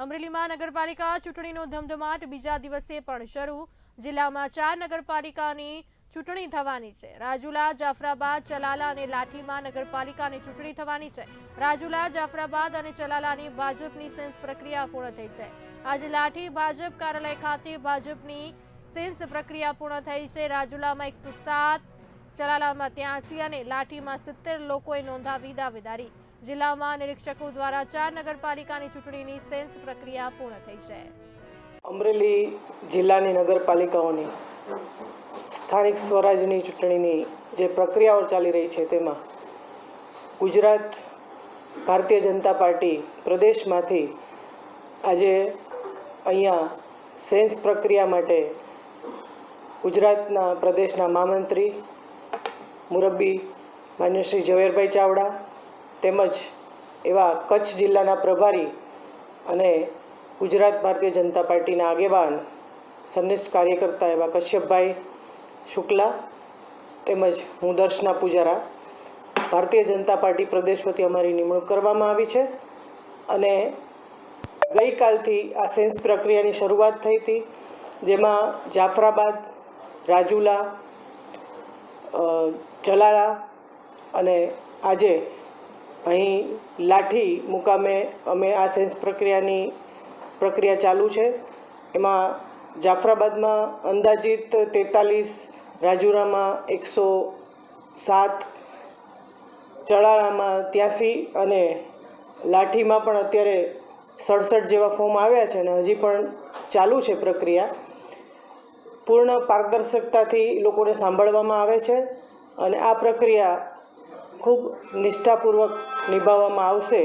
અમરેલીમાં નગરપાલિકા ચૂંટણીનો ધમધમાટ બીજા દિવસે પણ શરૂ. જિલ્લામાં ચાર નગરપાલિકાની ચૂંટણી થવાની છે. રાજુલા, જાફરાબાદ, ચલાલા અને લાઠીમાં નગરપાલિકાની ચૂંટણી થવાની છે. રાજુલા, જાફરાબાદ અને ચલાલાની ભાજપની સેન્સ પ્રક્રિયા પૂર્ણ થઈ છે. આજે લાઠી ભાજપ કાર્યાલય ખાતે ભાજપની સેન્સ પ્રક્રિયા પૂર્ણ થઈ છે. રાજુલામાં એકસો સાત, ચલાલામાં ત્યાંસી અને લાઠીમાં સિત્તેર લોકોએ નોંધાવી દાવેદારી. જિલ્લામાં નિરીક્ષકો દ્વારા ચાર નગરપાલિકાની ચૂંટણીની સેન્સ પ્રક્રિયા પૂર્ણ થઈ છે. અમરેલી જિલ્લાની નગરપાલિકાઓની સ્થાનિક સ્વરાજની ચૂંટણીની જે પ્રક્રિયાઓ ચાલી રહી છે તેમાં ગુજરાત, ભારતીય જનતા પાર્ટી પ્રદેશમાંથી આજે અહીંયા સેન્સ પ્રક્રિયા માટે ગુજરાતના પ્રદેશના મહામંત્રી મુરબ્બી માન્ય શ્રી ઝવેરભાઈ ચાવડા તેમજ એવા કચ્છ જિલ્લાના પ્રભારી અને ગુજરાત ભારતીય જનતા પાર્ટીના આગેવાન સંનિષ્ઠ કાર્યકર્તા એવા કશ્યપભાઈ શુક્લા તેમજ હું દર્શના પૂજારા ભારતીય જનતા પાર્ટી પ્રદેશ વતી અમારી નિમણૂક કરવામાં આવી છે અને ગઈકાલથી આ સેન્સ પ્રક્રિયાની શરૂઆત થઈ હતી, જેમાં જાફરાબાદ, રાજુલા જલાળા અને આજે અહીં લાઠી મુકામે અમે આ સેન્સ પ્રક્રિયાની પ્રક્રિયા ચાલુ છે. એમાં જાફરાબાદમાં અંદાજિત તેતાલીસ, રાજુરામાં એકસો સાત, ચડાળામાં ત્યાંસી અને લાઠીમાં પણ અત્યારે સડસઠ જેવા ફોર્મ આવ્યા છે અને હજી પણ ચાલુ છે પ્રક્રિયા. પૂર્ણ પારદર્શકતાથી લોકોને સાંભળવામાં આવે છે અને આ પ્રક્રિયા ખૂબ નિષ્ઠાપૂર્વક નિભાવવામાં આવશે.